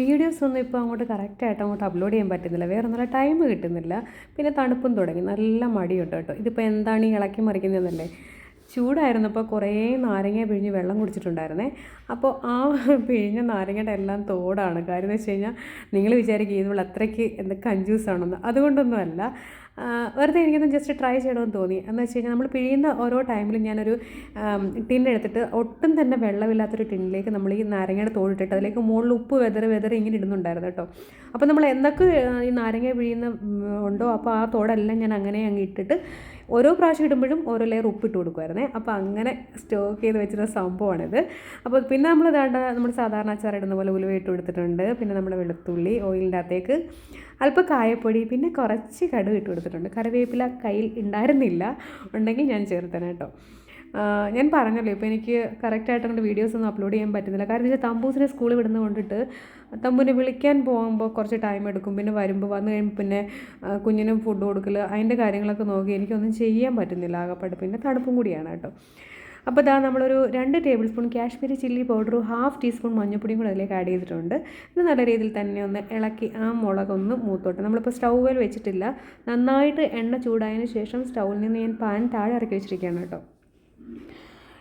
Videos ഒന്നും ഇപ്പോൾ അങ്ങോട്ട് കറക്റ്റായിട്ട് അങ്ങോട്ട് അപ്ലോഡ് ചെയ്യാൻ പറ്റുന്നില്ല. വേറെ നല്ല ടൈം കിട്ടുന്നില്ല. പിന്നെ തണുപ്പും തുടങ്ങി. നല്ല മടിയുണ്ട് കേട്ടോ. ഇതിപ്പോൾ എന്താണ് ഈ ഇളക്കി മറിക്കുന്നതെന്നല്ലേ? ചൂടായിരുന്നപ്പോൾ കുറേ നാരങ്ങ പിഴിഞ്ഞ് വെള്ളം കുടിച്ചിട്ടുണ്ടായിരുന്നേ. അപ്പോൾ ആ പിഴിഞ്ഞ നാരങ്ങയുടെ എല്ലാം തോടാണ്. കാര്യം എന്ന് വെച്ച് കഴിഞ്ഞാൽ നിങ്ങൾ വിചാരിക്കും ഇതുള്ള അത്രയ്ക്ക് എന്താ കഞ്ചൂസാണെന്ന്. അതുകൊണ്ടൊന്നുമല്ല. വെറുതെ എനിക്കൊന്ന് ജസ്റ്റ് ട്രൈ ചെയ്യണമെന്ന് തോന്നി. എന്ന് വെച്ച് കഴിഞ്ഞാൽ നമ്മൾ പിഴിയുന്ന ഓരോ ടൈമിലും ഞാനൊരു ടിൻ എടുത്തിട്ട് ഒട്ടും തന്നെ വെള്ളമില്ലാത്തൊരു ടിന്നിലേക്ക് നമ്മൾ ഈ നാരങ്ങയുടെ തോടിട്ടിട്ട് അതിലേക്ക് മുകളിൽ ഉപ്പ് വെതറി വെതറി ഇങ്ങനെ ഇടുന്നുണ്ടായിരുന്നു കേട്ടോ. അപ്പോൾ നമ്മൾ എന്തൊക്കെ ഈ നാരങ്ങ പിഴിയുന്ന ഉണ്ടോ? അപ്പോൾ ആ തോടെല്ലാം ഞാൻ അങ്ങനെ അങ്ങ് ഇട്ടിട്ട് ഓരോ പ്രാവശ്യം ഇടുമ്പോഴും ഓരോ ലെയർ ഉപ്പിട്ട് കൊടുക്കുമായിരുന്നേ അപ്പോൾ അങ്ങനെ സ്റ്റോക്ക് ചെയ്ത് വെച്ചിരുന്ന സംഭവമാണിത്. അപ്പോൾ പിന്നെ നമ്മൾ ഇതാണ്ട് നമ്മൾ സാധാരണ അച്ചാർ ഇടുന്ന പോലെ ഉലുവ ഇട്ട് കൊടുത്തിട്ടുണ്ട്. പിന്നെ നമ്മുടെ വെളുത്തുള്ളി ഓയിലിന്റെ അകത്തേക്ക് അല്പം കായപ്പൊടി പിന്നെ കുറച്ച് കടുക് ഇട്ട് കൊടുത്തിട്ടുണ്ട്. കറിവേപ്പില കയ്യിൽ ഉണ്ടായിരുന്നില്ല. ഉണ്ടെങ്കിൽ ഞാൻ ചേർത്തേനെ കേട്ടോ. ഞാൻ പറഞ്ഞല്ലോ ഇപ്പോൾ എനിക്ക് കറക്റ്റായിട്ട് അങ്ങോട്ട് വീഡിയോസ് ഒന്നും അപ്ലോഡ് ചെയ്യാൻ പറ്റുന്നില്ല. കാരണം വെച്ചാൽ തമ്പൂസിനെ സ്കൂളിൽ വിടുന്ന കൊണ്ടിട്ട് തമ്പൂനെ വിളിക്കാൻ പോകുമ്പോൾ കുറച്ച് ടൈം എടുക്കും പിന്നെ വരുമ്പോൾ വന്നു കഴിയുമ്പോൾ പിന്നെ കുഞ്ഞിനും ഫുഡ് കൊടുക്കൽ അതിന്റെ കാര്യങ്ങളൊക്കെ നോക്കി എനിക്കൊന്നും ചെയ്യാൻ പറ്റുന്നില്ല ആകപ്പാട്. പിന്നെ തണുപ്പും കൂടിയാണ് കേട്ടോ. അപ്പോൾ ഇതാ നമ്മളൊരു രണ്ട് tablespoon Kashmiri chilli powder half teaspoon മഞ്ഞൾപ്പൊടിയും കൂടെ അതിലേക്ക് ആഡ് ചെയ്തിട്ടുണ്ട്. ഇത് നല്ല രീതിയിൽ തന്നെ ഒന്ന് ഇളക്കി ആ മുളകൊന്ന് മൂത്തോട്ടെ. നമ്മളിപ്പോൾ സ്റ്റൗവിൽ വെച്ചിട്ടില്ല. നന്നായിട്ട് എണ്ണ ചൂടായതിന് ശേഷം സ്റ്റൗവിൽ നിന്ന് ഞാൻ പാൻ താഴെ ഇറക്കി വെച്ചിരിക്കുകയാണ് കേട്ടോ.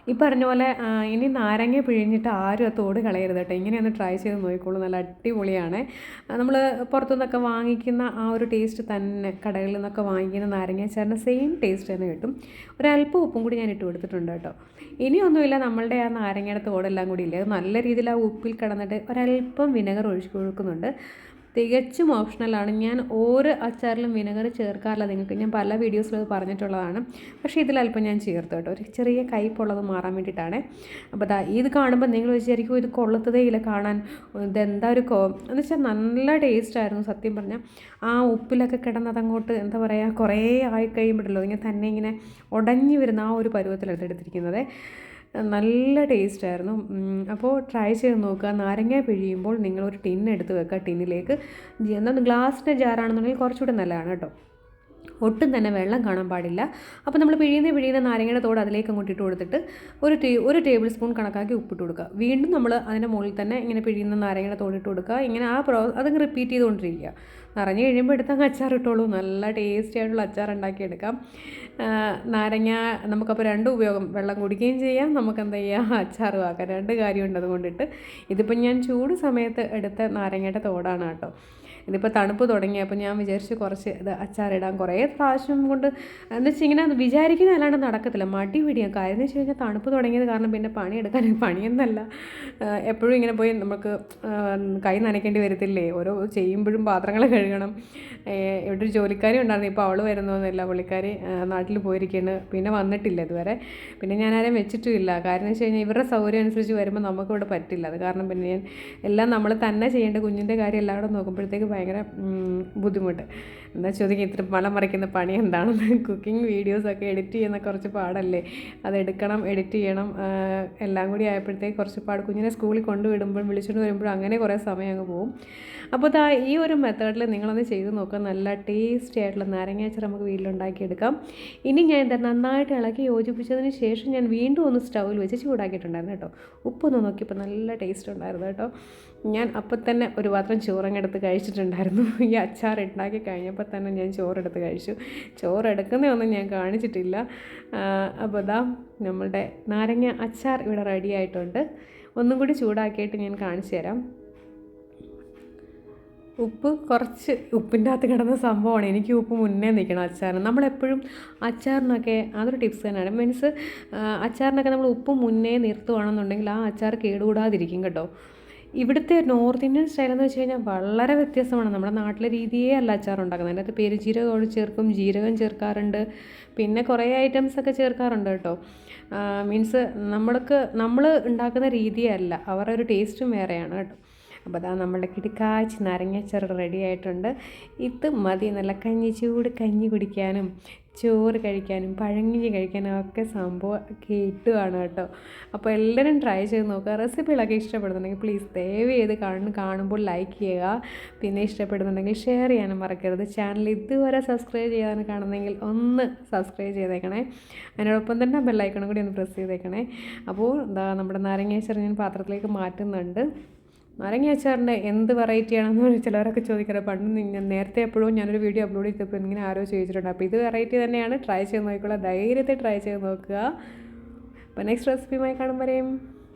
ഈ പറഞ്ഞ പോലെ ഇനി നാരങ്ങ പിഴിഞ്ഞിട്ട് ആരും ആ തോട് കളയരുത് കേട്ടോ. ഇങ്ങനെ ഒന്ന് ട്രൈ ചെയ്ത് നോക്കിക്കോളൂ. നല്ല അടിപൊളിയാണ്. നമ്മൾ പുറത്തുനിന്നൊക്കെ വാങ്ങിക്കുന്ന ആ ഒരു ടേസ്റ്റ് തന്നെ കടകളിൽ നിന്നൊക്കെ വാങ്ങിക്കുന്ന നാരങ്ങ ചേർന്ന സെയിം ടേസ്റ്റ് തന്നെ കിട്ടും. ഒരല്പം ഉപ്പും കൂടി ഞാൻ ഇട്ട് കൊടുത്തിട്ടുണ്ട് കേട്ടോ. ഇനിയൊന്നുമില്ല നമ്മളുടെ ആ നാരങ്ങയുടെ തോടെല്ലാം കൂടി ഇല്ലേ? നല്ല രീതിയിൽ ആ ഉപ്പിൽ കിടന്നിട്ട് ഒരല്പം വിനെഗർ ഒഴിച്ച് കൊടുക്കുന്നുണ്ട്. തികച്ചും ഓപ്ഷണലാണ് ഞാൻ ഓരോ അച്ചാറിലും വിനെഗർ ചേർക്കാറില്ല നിങ്ങൾക്ക്. ഞാൻ പല വീഡിയോസിലും പറഞ്ഞിട്ടുള്ളതാണ്. പക്ഷേ ഇതിലല്പം ഞാൻ ചേർത്ത് കേട്ടോ. ഒരു ചെറിയ കയ്പുള്ളത് മാറാൻ വേണ്ടിയിട്ടാണ്. അപ്പോൾ ദാ ഇത് കാണുമ്പോൾ നിങ്ങൾ വിചാരിക്കും ഇത് കൊള്ളത്തതേ ഇല്ല കാണാൻ ഇതെന്താ ഒരു കോ എന്ന് വെച്ചാൽ നല്ല ടേസ്റ്റ് ആയിരുന്നു സത്യം പറഞ്ഞാൽ ആ ഉപ്പിലൊക്കെ കിടന്നത് അങ്ങോട്ട് എന്താ പറയുക കുറേ ആയി കഴിയുമ്പോഴല്ലോ ഇങ്ങനെ തന്നെ ഇങ്ങനെ ഉടഞ്ഞു വരുന്ന ആ ഒരു പരുവത്തിലാണ് എടുത്തിരിക്കുന്നത്. നല്ല ടേസ്റ്റ് ആയിരുന്നു. അപ്പോൾ ട്രൈ ചെയ്ത് നോക്കുക. നാരങ്ങ പിഴിയുമ്പോൾ നിങ്ങളൊരു ടിൻ എടുത്ത് വെക്കുക. ടിന്നിലേക്ക് എന്താണ് ഗ്ലാസിന്റെ ജാറാണെന്നുണ്ടെങ്കിൽ കുറച്ചുകൂടെ നല്ലതാണ് കേട്ടോ. ഒട്ടും തന്നെ വെള്ളം കാണാൻ പാടില്ല. അപ്പോൾ നമ്മൾ പിഴിയുന്ന പിഴിയുന്ന നാരങ്ങയുടെ തോട് അതിലേക്ക് അങ്ങോട്ട് ഇട്ട് കൊടുത്തിട്ട് ഒരു ടീ ഒരു ടേബിൾ സ്പൂൺ കണക്കാക്കി ഉപ്പിട്ട് കൊടുക്കുക. വീണ്ടും നമ്മൾ അതിന്റെ മുകളിൽ തന്നെ ഇങ്ങനെ പിഴിയുന്ന നാരങ്ങയുടെ തോട് ഇട്ട് കൊടുക്കുക. ഇങ്ങനെ ആ പ്രോ അതങ്ങ് റിപ്പീറ്റ് ചെയ്തുകൊണ്ടിരിക്കുക. നിറഞ്ഞ് കഴിയുമ്പോൾ എടുത്തങ്ങ് അച്ചാർ ഇട്ടോളൂ. നല്ല ടേസ്റ്റി ആയിട്ടുള്ള അച്ചാർ ഉണ്ടാക്കിയെടുക്കാം നാരങ്ങ നമുക്കപ്പോൾ രണ്ട് ഉപയോഗം. വെള്ളം കുടിക്കുകയും ചെയ്യാം. നമുക്ക് എന്താ ചെയ്യാം? അച്ചാറും ആക്കാം. രണ്ട് കാര്യമുണ്ട് അതുകൊണ്ടിട്ട്. ഇതിപ്പോൾ ഞാൻ ചൂട് സമയത്ത് എടുത്ത നാരങ്ങയുടെ തോടാണ് കേട്ടോ. ഇതിപ്പോൾ തണുപ്പ് തുടങ്ങിയപ്പോൾ ഞാൻ വിചാരിച്ചു കുറച്ച് ഇത് അച്ചാറിടാൻ കുറേ പ്രാവശ്യം കൊണ്ട് എന്ന് വെച്ചാൽ ഇങ്ങനെ വിചാരിക്കുന്ന അല്ലാണ്ട് നടക്കത്തില്ല. മടി പിടിയാം. കാര്യം എന്ന് വെച്ച് കഴിഞ്ഞാൽ തണുപ്പ് തുടങ്ങിയത് കാരണം പിന്നെ പണിയെടുക്കാൻ പണിയെന്നല്ല. എപ്പോഴും ഇങ്ങനെ പോയി നമുക്ക് കൈ നനയ്ക്കേണ്ടി വരത്തില്ലേ? ഓരോ ചെയ്യുമ്പോഴും പാത്രങ്ങൾ കഴുകണം. ഇവിടെ ഒരു ജോലിക്കാരി ഉണ്ടായിരുന്നു. ഇപ്പോൾ അവൾ വരുന്നൊന്നുമില്ല പുള്ളിക്കാരി നാട്ടിൽ പോയിരിക്കുകയാണ് പിന്നെ വന്നിട്ടില്ല ഇതുവരെ. പിന്നെ ആരെയും വെച്ചിട്ടുമില്ല. കാരണം എന്ന് വെച്ച് കഴിഞ്ഞാൽ ഇവരുടെ സൗകര്യം അനുസരിച്ച് വരുമ്പോൾ നമുക്കിവിടെ പറ്റില്ല. അത് കാരണം പിന്നെ ഞാൻ എല്ലാം നമ്മൾ തന്നെ ചെയ്യേണ്ട കുഞ്ഞിന്റെ കാര്യം എല്ലാം കൂടെ നോക്കുമ്പോഴത്തേക്ക് ഭയങ്കര ബുദ്ധിമുട്ട്. എന്താ ചോദിക്കും ഇത്ര മല മറിക്കുന്ന പണി എന്താണെന്ന്? കുക്കിംഗ് വീഡിയോസൊക്കെ എഡിറ്റ് ചെയ്യുന്ന കുറച്ച് പാടല്ലേ? അത് എടുക്കണം എഡിറ്റ് ചെയ്യണം. എല്ലാം കൂടി ആയപ്പോഴത്തേക്ക് കുറച്ച് പാട് കുഞ്ഞിനെ സ്കൂളിൽ കൊണ്ടുവിടുമ്പോൾ വിളിച്ചുകൊണ്ട് വരുമ്പോഴും അങ്ങനെ കുറേ സമയം അങ്ങ് പോകും അപ്പോൾ താ ഈ ഒരു മെത്തേഡിൽ നിങ്ങളൊന്ന് ചെയ്ത് നോക്കുക നല്ല ടേസ്റ്റി ആയിട്ടുള്ള നാരങ്ങാച്ച നമുക്ക് വീട്ടിലുണ്ടാക്കിയെടുക്കാം. ഇനി ഞാൻ ഇത് നന്നായിട്ട് ഇളക്കി യോജിപ്പിച്ചതിന് ശേഷം ഞാൻ വീണ്ടും ഒന്ന് സ്റ്റൗവിൽ വെച്ച് ചൂടാക്കിയിട്ടുണ്ടായിരുന്നു കേട്ടോ. ഉപ്പൊന്ന് നോക്കിയപ്പോൾ നല്ല ടേസ്റ്റ് ഉണ്ടായിരുന്നു കേട്ടോ. ഞാൻ അപ്പം തന്നെ ഒരു പാത്രം ചോറങ്ങെടുത്ത് കഴിച്ചിട്ടുണ്ടായിരുന്നു. ഈ അച്ചാർ ഉണ്ടാക്കി കഴിഞ്ഞപ്പോൾ തന്നെ ഞാൻ ചോറെടുത്ത് കഴിച്ചു. ചോറെടുക്കുന്നതൊന്നും ഞാൻ കാണിച്ചിട്ടില്ല. അപ്പോൾ ഇതാ നമ്മളുടെ നാരങ്ങ അച്ചാർ ഇവിടെ റെഡി ആയിട്ടുണ്ട്. ഒന്നും കൂടി ചൂടാക്കിയിട്ട് ഞാൻ കാണിച്ചു തരാം. ഉപ്പ് കുറച്ച് ഉപ്പിന്റെ അകത്ത് കിടന്ന സംഭവമാണ്. എനിക്ക് ഉപ്പ് മുന്നേ നിൽക്കണം അച്ചാറിന്. നമ്മളെപ്പോഴും അച്ചാറിനൊക്കെ അതൊരു ടിപ്സ് തന്നെയാണ്. മീൻസ് അച്ചാറിനൊക്കെ നമ്മൾ ഉപ്പ് മുന്നേ നിർത്തുവാണെന്നുണ്ടെങ്കിൽ ആ അച്ചാർ കേടുകൂടാതിരിക്കും കേട്ടോ. ഇവിടുത്തെ നോർത്ത് ഇന്ത്യൻ സ്റ്റൈൽ എന്ന് വെച്ച് കഴിഞ്ഞാൽ വളരെ വ്യത്യസ്തമാണ്. നമ്മുടെ നാട്ടിലെ രീതിയേ അല്ല അച്ചാർ ഉണ്ടാക്കുന്നത് അതിന്റെ അകത്ത് പെരുജീരകം ചേർക്കും ജീരകം ചേർക്കാറുണ്ട്. പിന്നെ കുറേ ഐറ്റംസ് ഒക്കെ ചേർക്കാറുണ്ട് കേട്ടോ. മീൻസ് നമ്മൾക്ക് നമ്മൾ ഉണ്ടാക്കുന്ന രീതിയല്ല അവരുടെ ഒരു ടേസ്റ്റും വേറെയാണ് കേട്ടോ. അപ്പോൾ അതാ നമ്മുടെ കിടുക്കാച്ചി നാരങ്ങാച്ചാർ റെഡി ആയിട്ടുണ്ട്. ഇത് മതി. നല്ല കഞ്ഞി ചൂട് കഞ്ഞി കുടിക്കാനും. ചോറ് കഴിക്കാനും പഴങ്കഞ്ഞി കഴിക്കാനും ഒക്കെ സംഭവം കിട്ടുകയാണ് കേട്ടോ. അപ്പോൾ എല്ലാവരും ട്രൈ ചെയ്ത് നോക്കുക. റെസിപ്പികളൊക്കെ ഇഷ്ടപ്പെടുന്നുണ്ടെങ്കിൽ പ്ലീസ് ദയവ് ചെയ്ത് കാണും കാണുമ്പോൾ ലൈക്ക് ചെയ്യുക. പിന്നെ ഇഷ്ടപ്പെടുന്നുണ്ടെങ്കിൽ ഷെയർ ചെയ്യാനും മറക്കരുത്. ചാനൽ ഇതുവരെ സബ്സ്ക്രൈബ് ചെയ്യാൻ കാണുന്നെങ്കിൽ ഒന്ന് സബ്സ്ക്രൈബ് ചെയ്തേക്കണേ. അതിനോടൊപ്പം തന്നെ ബെല്ലൈക്കണും കൂടി ഒന്ന് പ്രസ് ചെയ്തേക്കണേ. അപ്പോൾ എന്താ നമ്മുടെ നാരങ്ങ ഞാൻ പാത്രത്തിലേക്ക് മാറ്റുന്നുണ്ട്. നാരങ്ങ അച്ചാറിന്റെ എന്ത് വെറൈറ്റി ആണെന്ന് ചിലവരൊക്കെ ചോദിക്കുന്നത് പണ്ട് ഞാൻ നേരത്തെ എപ്പോഴും ഞാനൊരു വീഡിയോ അപ്ലോഡ് ചെയ്തപ്പോൾ ഇങ്ങനെ ആരോ ചോദിച്ചിട്ടുണ്ട്. അപ്പോൾ ഇത് വെറൈറ്റി തന്നെയാണ്. ട്രൈ ചെയ്ത് നോക്കിക്കോളാം. ധൈര്യത്തെ ട്രൈ ചെയ്ത് നോക്കുക. അപ്പോൾ നെക്സ്റ്റ് റെസിപ്പിയുമായി കാണുമ്പോഴേയും